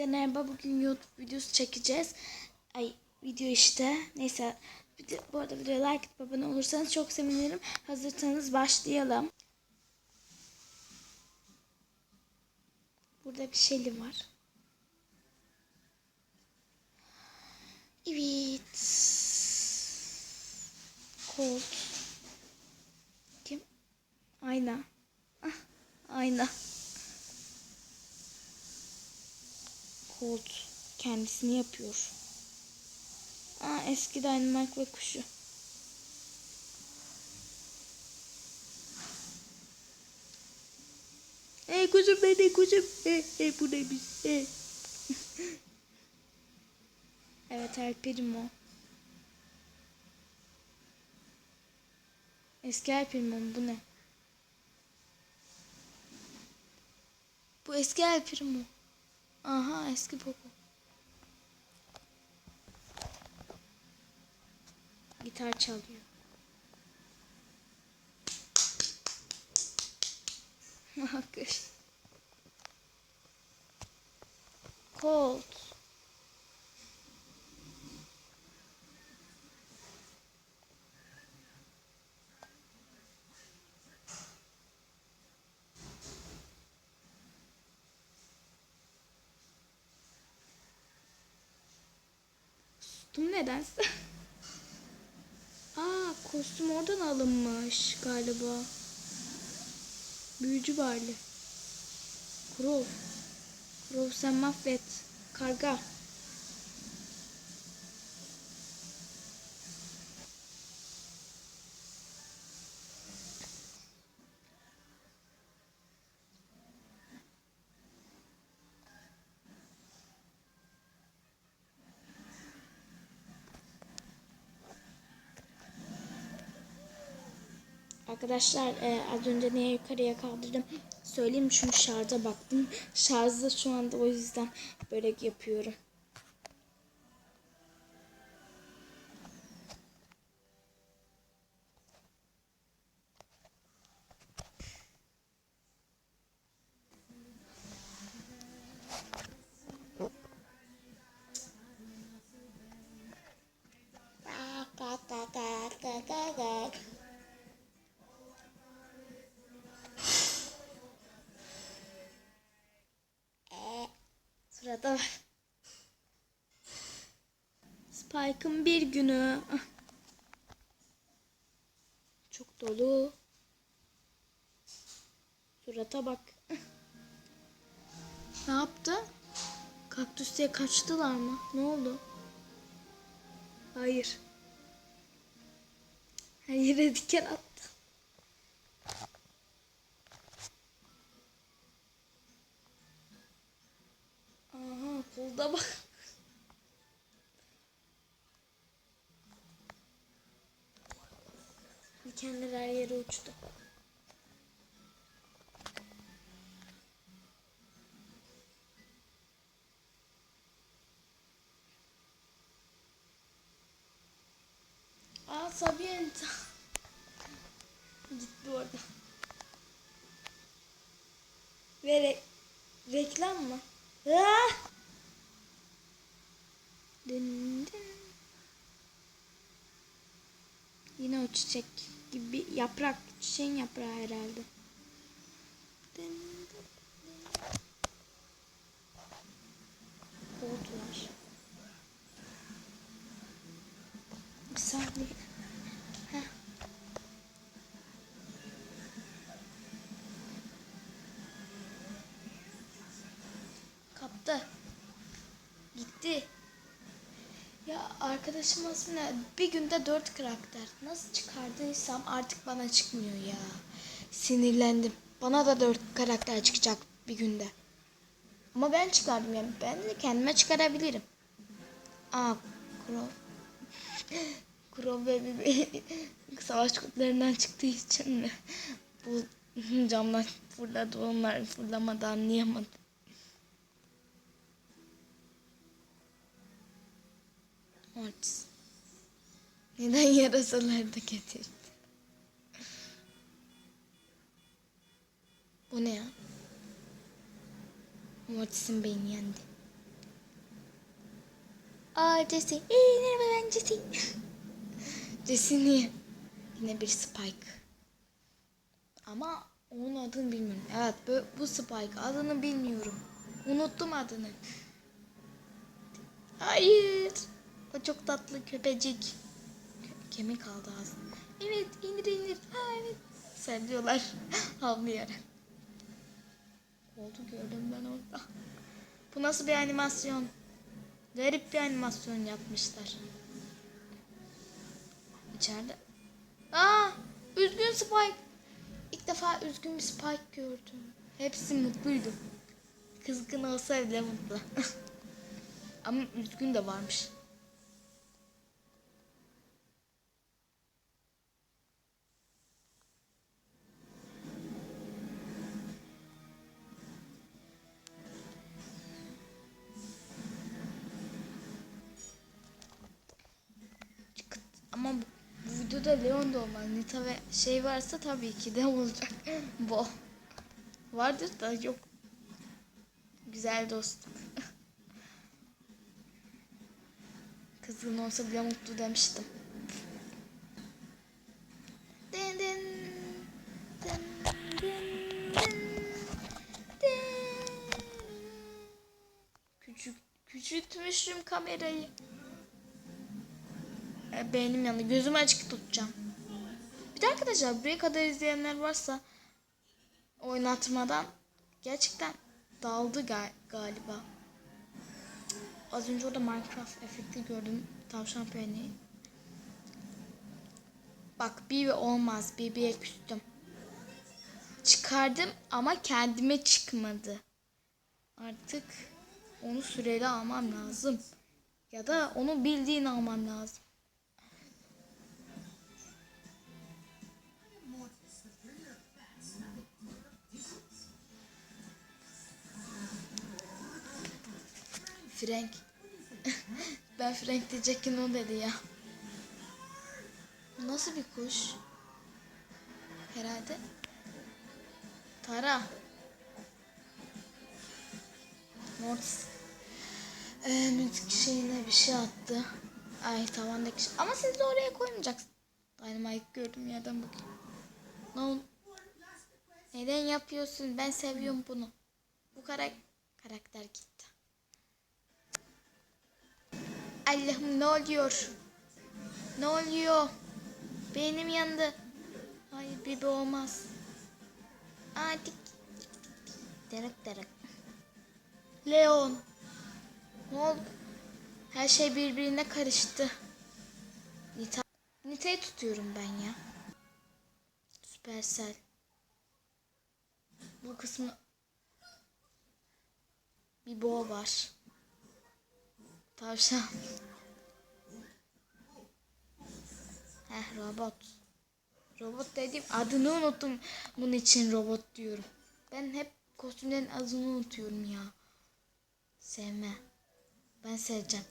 Hepinize merhaba. Bugün YouTube videosu çekeceğiz. Ay video işte. Neyse. Bu arada videoya like atıp abone olursanız çok sevinirim. Hazırsanız başlayalım. Burada bir şeyli var. Evet. Colt. Kim? Ayna. Ah, ayna. Colt kendisini yapıyor. Aa, eski Dynamite ve kuşu. Hey kuzum beni kuzum. Hey, hey bu ne biz? Hey. evet El Primo. Eski El Primo bu ne? Bu eski El Primo. Aha eski Poco. Gitar çalıyor. Alkış. Colt. Sustum nedense. Aa kostüm oradan alınmış galiba. Büyücü Barley. Krov. Krov sen mahvet. Karga. Arkadaşlar e, az önce niye yukarıya kaldırdım söyleyeyim çünkü şarja baktım. Şarjda şu anda o yüzden böyle yapıyorum. Sırada var. Spike'ın bir günü. Çok dolu. Surata bak. Ne yaptı? Kaktüs'e kaçtılar mı? Ne oldu? Hayır. Her yere diken attı. Dikenler her yere uçtu. Aa Sabienta. Gitti orada. Ve re- reklam mı? Ah! Dın dın. Yine o çiçek gibi yaprak, çiçeğin yaprağı herhalde. Gold var. Bir saniye. Heh. Kaptı. Gitti. Arkadaşım aslında bir günde dört karakter. Nasıl çıkardıysam artık bana çıkmıyor ya. Sinirlendim. Bana da dört karakter çıkacak bir günde. Ama ben çıkardım yani. Ben de kendime çıkarabilirim. Aa, Crow. Crow Baby savaş kutlarından çıktığı için mi? Bu camdan fırladı onlar fırlamadı anlayamadım. Mortis. Neden yarasaları da getirdi? Bu ne ya? Mortis'in beyni yendi. Aa Jesse. Ee, merhaba ben Jesse. Jesse niye? Yine bir Spike. Ama onun adını bilmiyorum. Evet bu, bu Spike. Adını bilmiyorum. Unuttum adını. Hayır. O çok tatlı köpecik. Kö- kemik aldı ağzına. Evet indir indir. Ha evet. Sevdiyorlar. Havlayarak. Oldu gördüm ben orada. Bu nasıl bir animasyon? Garip bir animasyon yapmışlar. İçeride. Aa, üzgün Spike. İlk defa üzgün bir Spike gördüm. Hepsi mutluydu. Kızgın olsa bile mutlu. Ama üzgün de varmış. Videoda Leon da olmalı. Nita ve şey varsa tabii ki de olacak. bu. Vardır da yok. Güzel dostluk. Kızgın olsa bile mutlu demiştim. Dın dın, dın, dın. Küçük, küçültmüşüm kamerayı. Beynim yandı. Gözümü açık tutacağım. Bir de arkadaşlar buraya kadar izleyenler varsa oynatmadan gerçekten daldı ga- galiba. Az önce orada Minecraft efekti gördüm. Tavşan peyniri. Bak Bibi olmaz. Bibi'ye küstüm. Çıkardım ama kendime çıkmadı. Artık onu süreli almam lazım. Ya da onu bildiğin almam lazım. Frank. ben Frank diyecekken o dedi ya. Nasıl bir kuş? Herhalde. Tara. Mortis. Ee, müzik şeyine bir şey attı. Ay tavandaki şey. Ama siz de oraya koymayacaksınız. Dynamite gördüm yerden bakayım. Ne oldu? Neden yapıyorsun? Ben seviyorum bunu. Bu karak karakter gitti. Allah'ım ne oluyor? Ne oluyor? Beynim yandı. Hayır Bibi olmaz. Aa. Derek derek. Leon. Ne oldu? Her şey birbirine karıştı. Nita. Nita'yı tutuyorum ben ya. Süpersel. Bu kısmı bir boğa var. Tavşan. Heh robot. Robot dediğim adını unuttum. Bunun için robot diyorum. Ben hep kostümlerin adını unutuyorum ya. Sevme. Ben seveceğim.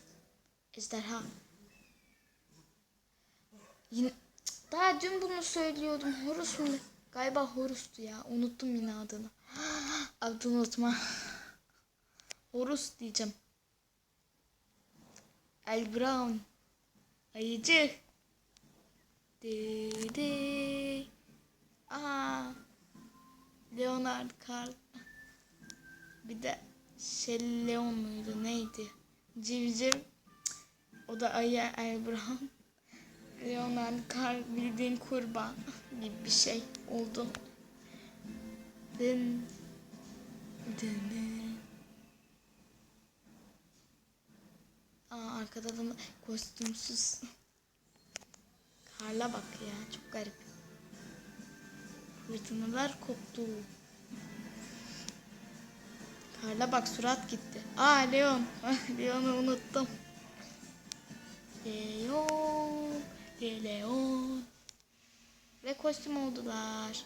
Ejderha. Yine daha dün bunu söylüyordum. Horus mu? Galiba Horus'tu ya. Unuttum yine adını. Adını unutma. Horus diyeceğim. El Brown. Ayıcı. De de. Aa. Leonard Carl. Bir de şey Leon muydu neydi? Civciv. O da ayı El Brown. Leonard Carl bildiğin kurban gibi bir şey oldu. Dın. Dın. dın. Aa arkada da kostümsüz. Karla bak ya çok garip. Fırtınalar koptu. Karla bak surat gitti. Aa Leon. Leon'u unuttum. Leon. Le Leon. Ve kostüm oldular.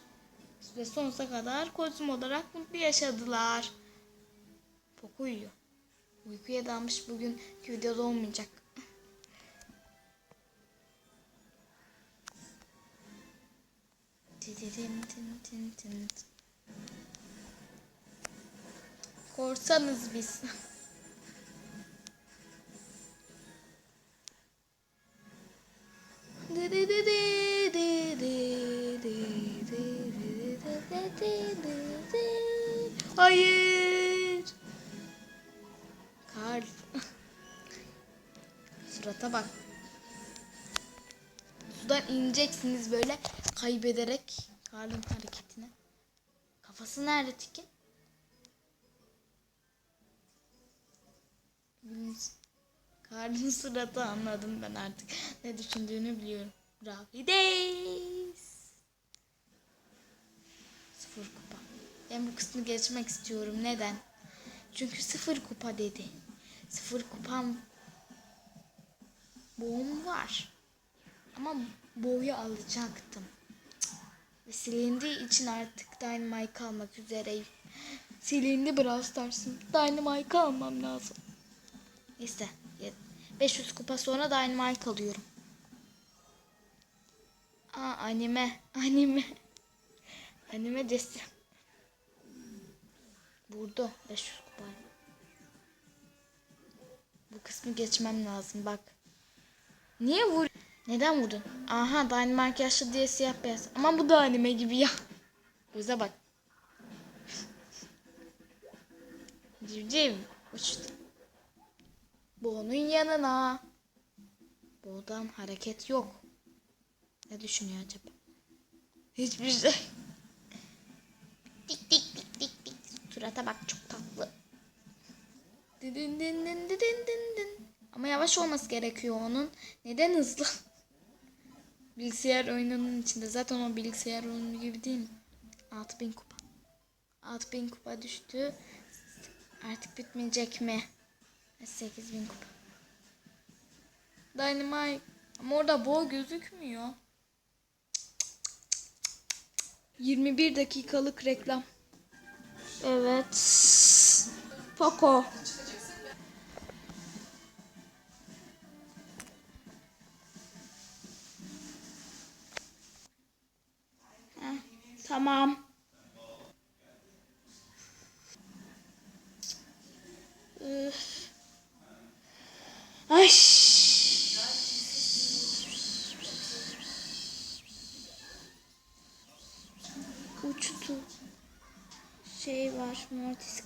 Ve sonsuza kadar kostüm olarak mutlu yaşadılar. Poco uyuyor. Uykuya dalmış bugün videoda olmayacak. Korsanız biz. Hayır. Surata bak. Sudan ineceksiniz böyle kaybederek Karl'ın hareketini. Kafası nerede Tikin? Karl'ın suratı anladım ben artık. Ne düşündüğünü biliyorum. Rafideyiz. Sıfır kupa. Ben bu kısmı geçmek istiyorum. Neden? Çünkü sıfır kupa dedi. Sıfır kupam boğum var. Ama boğu alacaktım. Ve silindiği için artık Dynamite almak üzereyim. Silindi Brawl Stars'ın. Dynamite almam lazım. Neyse. ye- 500 kupa sonra Dynamite alıyorum. Aa anime. Anime. Anime desin. Vurdu 500 kupa. Bu kısmı geçmem lazım bak. Niye vur? Neden vurdun? Aha Dynamite yaşlı diye siyah beyaz. Ama bu da anime gibi ya. Göze bak. Civciv uçtu. Bu onun yanına. Buradan hareket yok. Ne düşünüyor acaba? Hiçbir şey. Tik tik tik tik tik. Surata bak çok tatlı. Din din din din din din. Ama yavaş olması gerekiyor onun. Neden hızlı? bilgisayar oyununun içinde. Zaten o bilgisayar oyunu gibi değil mi? 6000 kupa. 6000 kupa düştü. Artık bitmeyecek mi? 8000 kupa. Dynamite. Ama orada boğ gözükmüyor. 21 dakikalık reklam. Evet. Poco. Tamam. Üf. Ay. Uçtu. Şey var. Mortis.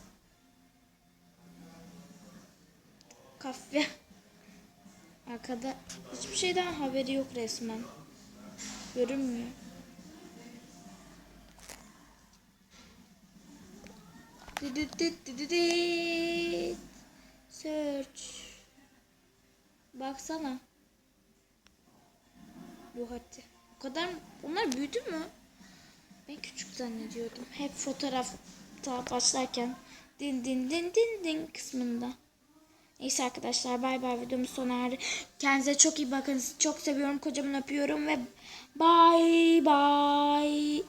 Kahve. Arkada hiçbir şeyden haberi yok resmen. Görünmüyor. Search. Baksana. Bu hadi. O kadar mı? Bunlar büyüdü mü? Ben küçük zannediyordum. Hep fotoğrafta başlarken din din din din din kısmında. Neyse arkadaşlar bay bay videomuz sona erdi. Kendinize çok iyi bakın. Çok seviyorum. Kocaman öpüyorum ve bay bay.